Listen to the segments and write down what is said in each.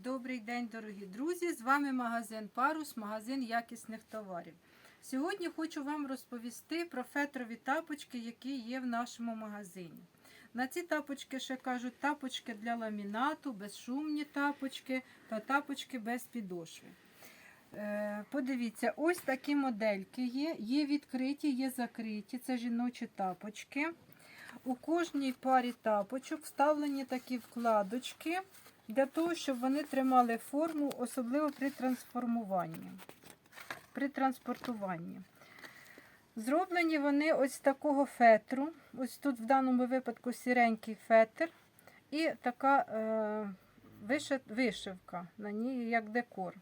Добрий день, дорогі друзі! З вами магазин Парус, магазин якісних товарів. Сьогодні хочу вам розповісти про фетрові тапочки, які є в нашому магазині. На ці тапочки ще кажуть тапочки для ламінату, безшумні тапочки та тапочки без підошви. Е, Подивіться, ось такі модельки є. Є відкриті, є закриті. Це жіночі тапочки. У кожній парі тапочок вставлені такі вкладочки для того, щоб вони тримали форму, особливо при трансформуванні, при транспортуванні. Зроблені вони ось з такого фетру. Ось тут в даному випадку сіренький фетр і така е, вишивка на ній як декор.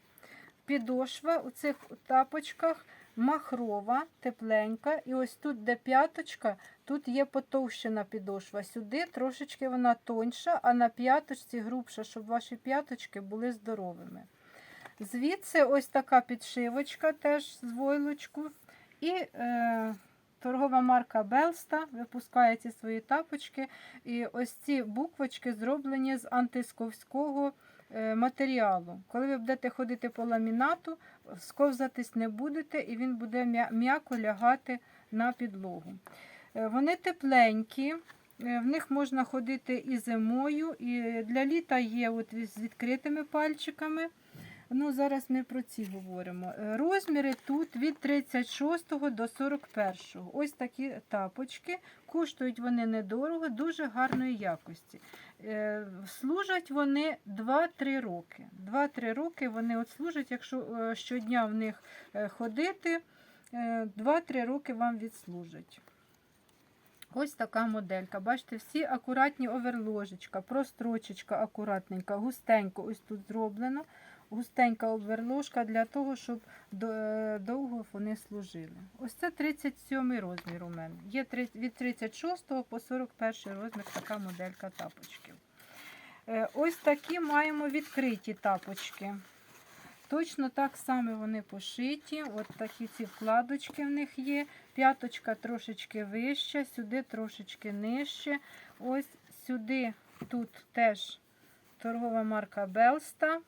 Підошва у цих тапочках махрова, тепленька. І ось тут, де п'яточка, тут є потовщена підошва. Сюди трошечки вона тоньша, а на п'яточці грубша, щоб ваші п'яточки були здоровими. Звідси ось така підшивочка теж з войлочку. І е, торгова марка Белста випускає ці свої тапочки. І ось ці буквочки зроблені з антисковського матеріалу. Коли ви будете ходити по ламінату, сковзатись не будете, і він буде м'яко лягати на підлогу. Е, Вони тепленькі, е, в них можна ходити і зимою, і для літа є от з відкритими пальчиками. Ну, зараз ми про ці говоримо. Е, Розміри тут від 36 до 41. Ось такі тапочки. Коштують вони недорого, дуже гарної якості. Е, Служать вони 2-3 роки. 2-3 роки вони от служать, якщо е, щодня в них ходити, е, 2-3 роки вам відслужать. Ось така моделька. Бачите, всі акуратні оверложечка, прострочечка акуратненька, густенько ось тут зроблено. Густенька оверложка для того, щоб е, довго вони служили. Ось це 37 розмір у мене. Є від 36 по 41 розмір така моделька тапочків. Е, Ось такі маємо відкриті тапочки. Точно так само вони пошиті. От такі ці вкладочки в них є. П'яточка трошечки вища, сюди трошечки нижче. Ось сюди тут теж торгова марка Белста.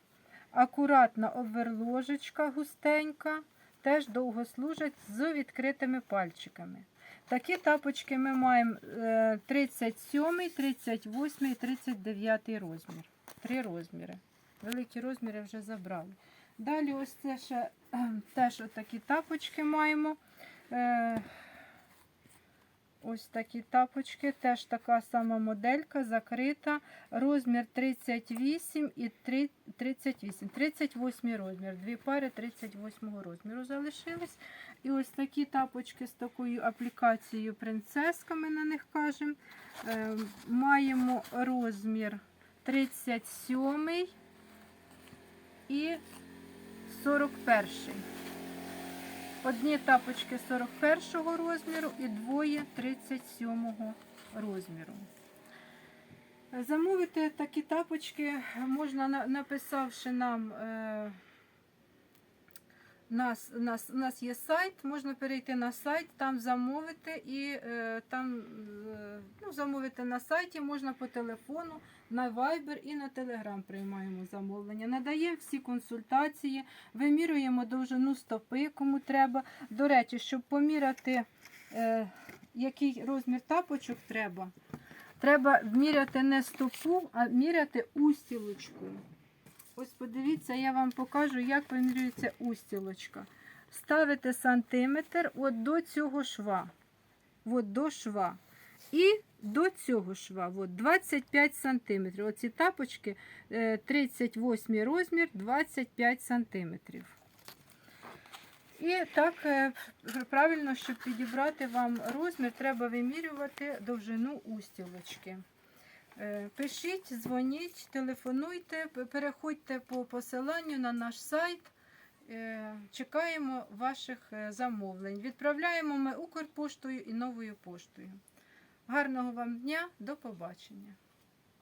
Акуратна оверложечка густенька. Теж довго служать з відкритими пальчиками. Такі тапочки ми маємо е, 37, 38 і 39 розмір. Три розміри. Великі розміри вже забрали. Далі ось це ще теж отакі тапочки маємо. Ось такі тапочки, теж така сама моделька, закрита. Розмір 38 і три- 38. 38 розмір. Дві пари 38 розміру залишились. І ось такі тапочки з такою аплікацією принцесками на них кажемо. Е, маємо розмір 37 і 41. Одні тапочки 41 розміру і двоє 37 розміру. Замовити такі тапочки можна, написавши нам. Нас, нас, у нас є сайт, можна перейти на сайт, там замовити і е, там е, ну, замовити на сайті, можна по телефону, на Viber і на Telegram приймаємо замовлення. Надаємо всі консультації, вимірюємо довжину стопи, кому треба. До речі, щоб поміряти, е, який розмір тапочок треба, треба міряти не стопу, а міряти устілочку. Ось подивіться, я вам покажу, як вимірюється устілочка. Ставите сантиметр от до цього шва. От до шва. І до цього шва. От 25 сантиметрів. Оці тапочки е, 38 розмір, 25 сантиметрів. І так е, правильно, щоб підібрати вам розмір, треба вимірювати довжину устілочки. Е, Пишіть, дзвоніть, телефонуйте, переходьте по посиланню на наш сайт. Е, Чекаємо ваших е, замовлень. Відправляємо ми Укрпоштою і новою поштою. Гарного вам дня, до побачення!